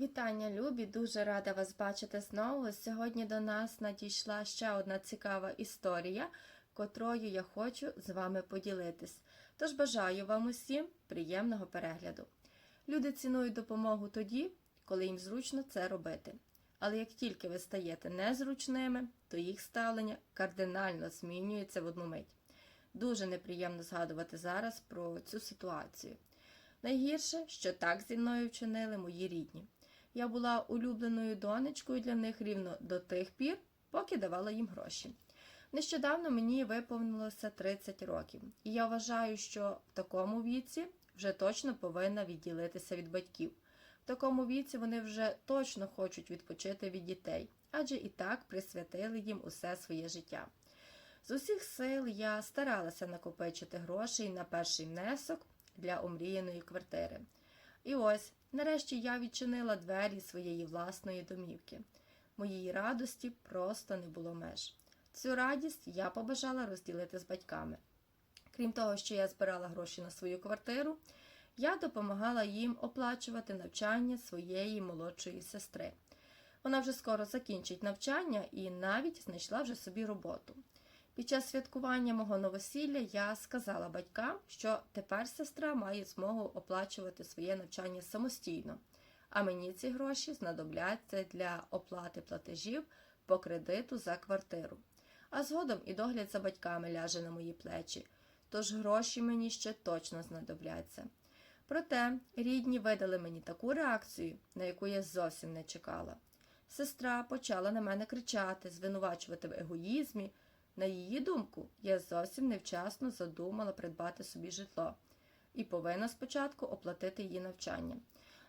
Вітання, любі! Дуже рада вас бачити знову. Сьогодні до нас надійшла ще одна цікава історія, котрою я хочу з вами поділитись. Тож бажаю вам усім приємного перегляду. Люди цінують допомогу тоді, коли їм зручно це робити. Але як тільки ви стаєте незручними, то їх ставлення кардинально змінюється в одну мить. Дуже неприємно згадувати зараз про цю ситуацію. Найгірше, що так зі мною вчинили мої рідні. Я була улюбленою донечкою для них рівно до тих пір, поки давала їм гроші. Нещодавно мені виповнилося 30 років, і я вважаю, що в такому віці вже точно повинна відділитися від батьків. В такому віці вони вже точно хочуть відпочити від дітей, адже і так присвятили їм усе своє життя. З усіх сил я старалася накопичити грошей на перший внесок для омріяної квартири. І ось, нарешті я відчинила двері своєї власної домівки. Моїй радості просто не було меж. Цю радість я побажала розділити з батьками. Крім того, що я збирала гроші на свою квартиру, я допомагала їм оплачувати навчання своєї молодшої сестри. Вона вже скоро закінчить навчання і навіть знайшла вже собі роботу. Під час святкування мого новосілля я сказала батькам, що тепер сестра має змогу оплачувати своє навчання самостійно, а мені ці гроші знадобляться для оплати платежів по кредиту за квартиру. А згодом і догляд за батьками ляже на мої плечі, тож гроші мені ще точно знадобляться. Проте рідні видали мені таку реакцію, на яку я зовсім не чекала. Сестра почала на мене кричати, звинувачувати в егоїзмі. На її думку, я зовсім невчасно задумала придбати собі житло і повинна спочатку оплатити її навчання.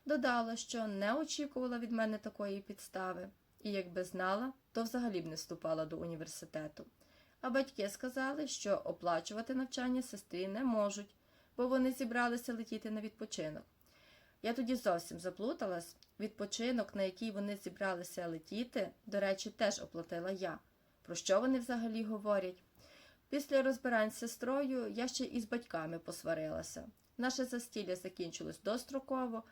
Додала, що не очікувала від мене такої підстави, і якби знала, то взагалі б не вступала до університету. А батьки сказали, що оплачувати навчання сестрі не можуть, бо вони зібралися летіти на відпочинок. Я тоді зовсім заплуталась. Відпочинок, на який вони зібралися летіти, до речі, теж оплатила я. Про що вони взагалі говорять? Після розбирань з сестрою я ще і з батьками посварилася. Наше застілля закінчилось достроково.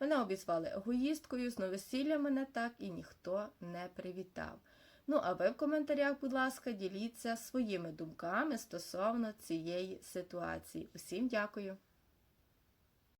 Мене обізвали егоїсткою, з новосілля мене так і ніхто не привітав. Ну, а ви в коментарях, будь ласка, діліться своїми думками стосовно цієї ситуації. Усім дякую!